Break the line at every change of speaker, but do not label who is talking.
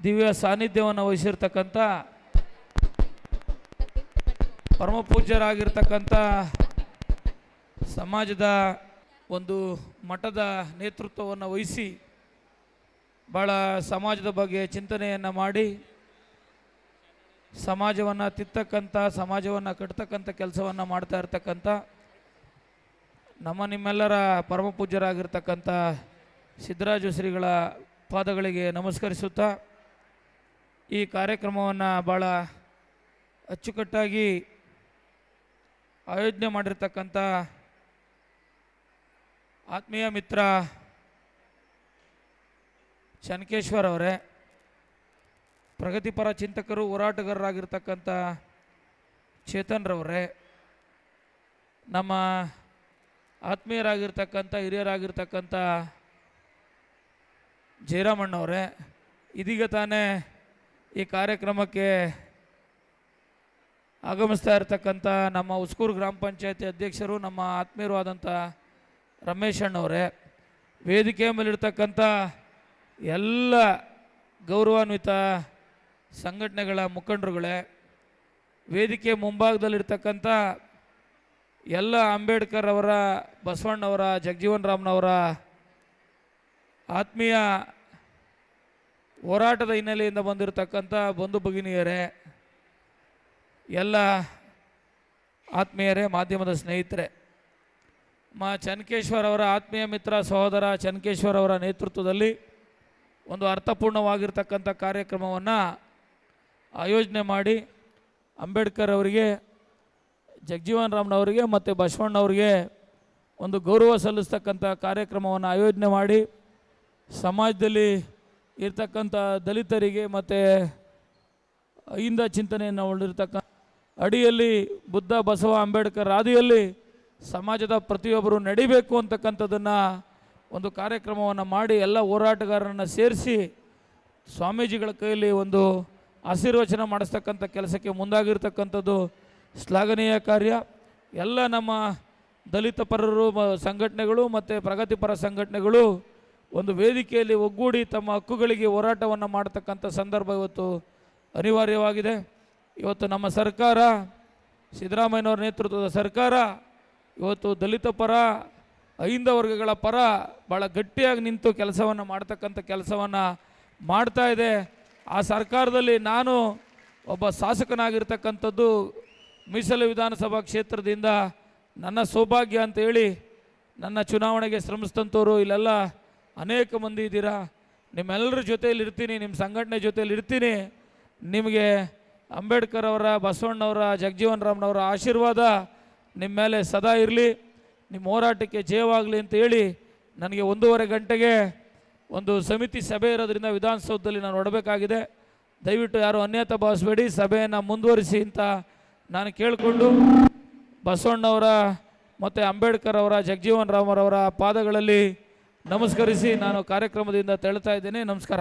ದಿವ್ಯ ಸಾನ್ನಿಧ್ಯವನ್ನು ವಹಿಸಿರ್ತಕ್ಕಂಥ ಪರಮ ಪೂಜ್ಯರಾಗಿರ್ತಕ್ಕಂಥ ಸಮಾಜದ ಒಂದು ಮಠದ ನೇತೃತ್ವವನ್ನು ವಹಿಸಿ ಭಾಳ ಸಮಾಜದ ಬಗ್ಗೆ ಚಿಂತನೆಯನ್ನು ಮಾಡಿ ಸಮಾಜವನ್ನು ತಿತ್ತಕ್ಕಂಥ, ಸಮಾಜವನ್ನು ಕಟ್ತಕ್ಕಂಥ ಕೆಲಸವನ್ನು ಮಾಡ್ತಾ ಇರ್ತಕ್ಕಂಥ ನಮ್ಮ ನಿಮ್ಮೆಲ್ಲರ ಪರಮ ಪೂಜ್ಯರಾಗಿರ್ತಕ್ಕಂಥ ಸಿದ್ದರಾಜು ಶ್ರೀಗಳ ಪಾದಗಳಿಗೆ ನಮಸ್ಕರಿಸುತ್ತಾ ಈ ಕಾರ್ಯಕ್ರಮವನ್ನು ಭಾಳ ಅಚ್ಚುಕಟ್ಟಾಗಿ ಆಯೋಜನೆ ಮಾಡಿರ್ತಕ್ಕಂಥ ಆತ್ಮೀಯ ಮಿತ್ರ ಚನ್ಕೇಶ್ವರ್ ಅವರೇ, ಪ್ರಗತಿಪರ ಚಿಂತಕರು, ಹೋರಾಟಗಾರರಾಗಿರ್ತಕ್ಕಂಥ ಚೇತನ್ರವರೇ ನಮ್ಮ ಆತ್ಮೀಯರಾಗಿರ್ತಕ್ಕಂಥ, ಹಿರಿಯರಾಗಿರ್ತಕ್ಕಂಥ ಜಯರಾಮಣ್ಣವರೇ, ಇದೀಗ ತಾನೇ ಈ ಕಾರ್ಯಕ್ರಮಕ್ಕೆ ಆಗಮಿಸ್ತಾ ಇರತಕ್ಕಂಥ ನಮ್ಮ ಉಸ್ಕೂರು ಗ್ರಾಮ ಪಂಚಾಯತಿ ಅಧ್ಯಕ್ಷರು, ನಮ್ಮ ಆತ್ಮೀಯರು ಆದಂಥ ರಮೇಶ್ ಅಣ್ಣವರೇ, ವೇದಿಕೆ ಮೇಲಿರ್ತಕ್ಕಂಥ ಎಲ್ಲ ಗೌರವಾನ್ವಿತ ಸಂಘಟನೆಗಳ ಮುಖಂಡರುಗಳೇ, ವೇದಿಕೆ ಮುಂಭಾಗದಲ್ಲಿರ್ತಕ್ಕಂಥ ಎಲ್ಲ ಅಂಬೇಡ್ಕರ್ ಅವರ, ಬಸವಣ್ಣವರ ಜಗಜೀವನ್ ರಾಮ್ನವರ ಆತ್ಮೀಯ ಹೋರಾಟದ ಹಿನ್ನೆಲೆಯಿಂದ ಬಂದಿರತಕ್ಕಂಥ ಬಂಧು ಭಗಿನಿಯರೇ, ಎಲ್ಲ ಆತ್ಮೀಯರೇ, ಮಾಧ್ಯಮದ ಸ್ನೇಹಿತರೆ, ಮಾ ಚನ್ಕೇಶ್ವರ್ ಅವರ ಆತ್ಮೀಯ ಮಿತ್ರ ಸಹೋದರ ಚನ್ಕೇಶ್ವರ್ ಅವರ ನೇತೃತ್ವದಲ್ಲಿ ಒಂದು ಅರ್ಥಪೂರ್ಣವಾಗಿರ್ತಕ್ಕಂಥ ಕಾರ್ಯಕ್ರಮವನ್ನು ಆಯೋಜನೆ ಮಾಡಿ ಅಂಬೇಡ್ಕರ್ ಅವರಿಗೆ, ಜಗಜೀವನ್ ರಾಮ್ನವರಿಗೆ ಮತ್ತು ಬಸವಣ್ಣವ್ರಿಗೆ ಒಂದು ಗೌರವ ಸಲ್ಲಿಸ್ತಕ್ಕಂಥ ಕಾರ್ಯಕ್ರಮವನ್ನು ಆಯೋಜನೆ ಮಾಡಿ ಸಮಾಜದಲ್ಲಿ ಇರ್ತಕ್ಕಂಥ ದಲಿತರಿಗೆ ಮತ್ತು ಅಹಿಂದ ಚಿಂತನೆಯನ್ನು ಹೊಂದಿರತಕ್ಕ ಅಡಿಯಲ್ಲಿ ಬುದ್ಧ, ಬಸವ, ಅಂಬೇಡ್ಕರ್ ಆದಿಯಲ್ಲಿ ಸಮಾಜದ ಪ್ರತಿಯೊಬ್ಬರು ನಡಿಬೇಕು ಅಂತಕ್ಕಂಥದ್ದನ್ನು ಒಂದು ಕಾರ್ಯಕ್ರಮವನ್ನು ಮಾಡಿ ಎಲ್ಲ ಹೋರಾಟಗಾರರನ್ನು ಸೇರಿಸಿ ಸ್ವಾಮೀಜಿಗಳ ಕೈಯಲ್ಲಿ ಒಂದು ಆಶೀರ್ವಚನ ಮಾಡಿಸ್ತಕ್ಕಂಥ ಕೆಲಸಕ್ಕೆ ಮುಂದಾಗಿರ್ತಕ್ಕಂಥದ್ದು ಶ್ಲಾಘನೀಯ ಕಾರ್ಯ. ಎಲ್ಲ ನಮ್ಮ ದಲಿತ ಪರರು ಸಂಘಟನೆಗಳು ಮತ್ತು ಪ್ರಗತಿಪರ ಸಂಘಟನೆಗಳು ಒಂದು ವೇದಿಕೆಯಲ್ಲಿ ಒಗ್ಗೂಡಿ ತಮ್ಮ ಹಕ್ಕುಗಳಿಗೆ ಹೋರಾಟವನ್ನು ಮಾಡತಕ್ಕಂಥ ಸಂದರ್ಭ ಇವತ್ತು ಅನಿವಾರ್ಯವಾಗಿದೆ. ಇವತ್ತು ನಮ್ಮ ಸರ್ಕಾರ, ಸಿದ್ದರಾಮಯ್ಯನವರ ನೇತೃತ್ವದ ಸರ್ಕಾರ, ಇವತ್ತು ದಲಿತ ಪರ, ಅಹಿಂದ ವರ್ಗಗಳ ಪರ ಭಾಳ ಗಟ್ಟಿಯಾಗಿ ನಿಂತು ಕೆಲಸವನ್ನು ಮಾಡ್ತಕ್ಕಂಥ ಕೆಲಸವನ್ನು ಮಾಡ್ತಾ ಇದೆ. ಆ ಸರ್ಕಾರದಲ್ಲಿ ನಾನು ಒಬ್ಬ ಶಾಸಕನಾಗಿರ್ತಕ್ಕಂಥದ್ದು ಮೀಸಲು ವಿಧಾನಸಭಾ ಕ್ಷೇತ್ರದಿಂದ ನನ್ನ ಸೌಭಾಗ್ಯ ಅಂತೇಳಿ ನನ್ನ ಚುನಾವಣೆಗೆ ಶ್ರಮಿಸಿದಂಥವ್ರು ಇಲ್ಲೆಲ್ಲ ಅನೇಕ ಮಂದಿ ಇದ್ದೀರಾ? ನಿಮ್ಮೆಲ್ಲರ ಜೊತೆಯಲ್ಲಿ ಇರ್ತೀನಿ ನಿಮ್ಮ ಸಂಘಟನೆ ಜೊತೆಯಲ್ಲಿ ಇರ್ತೀನಿ. ನಿಮಗೆ ಅಂಬೇಡ್ಕರ್ ಅವರ ಬಸವಣ್ಣವರ ಜಗಜೀವನ್ ರಾಮ್ನವರ ಆಶೀರ್ವಾದ ನಿಮ್ಮ ಮೇಲೆ ಸದಾ ಇರಲಿ. ನಿಮ್ಮ ಹೋರಾಟಕ್ಕೆ ಜಯವಾಗಲಿ ಅಂತ ಹೇಳಿ ನನಗೆ ಒಂದೂವರೆ ಗಂಟೆಗೆ ಒಂದು ಸಮಿತಿ ಸಭೆ ಇರೋದ್ರಿಂದ ವಿಧಾನಸೌಧದಲ್ಲಿ ನಾನು ನೋಡಬೇಕಾಗಿದೆ ದಯವಿಟ್ಟು ಯಾರು ಅನ್ಯತ ಭಾವಿಸಬೇಡಿ, ಸಭೆಯನ್ನು ಮುಂದುವರಿಸಿ ಅಂತ ನಾನು ಕೇಳಿಕೊಂಡು ಬಸವಣ್ಣವರ ಮತ್ತು ಅಂಬೇಡ್ಕರ್ ಅವರ, ಜಗಜೀವನ್ ರಾಮರವರ ಪಾದಗಳಲ್ಲಿ ನಮಸ್ಕರಿಸಿ ನಾನು ಕಾರ್ಯಕ್ರಮದಿಂದ ತೆಳ್ತಾ ಇದ್ದೇನೆ. ನಮಸ್ಕಾರ.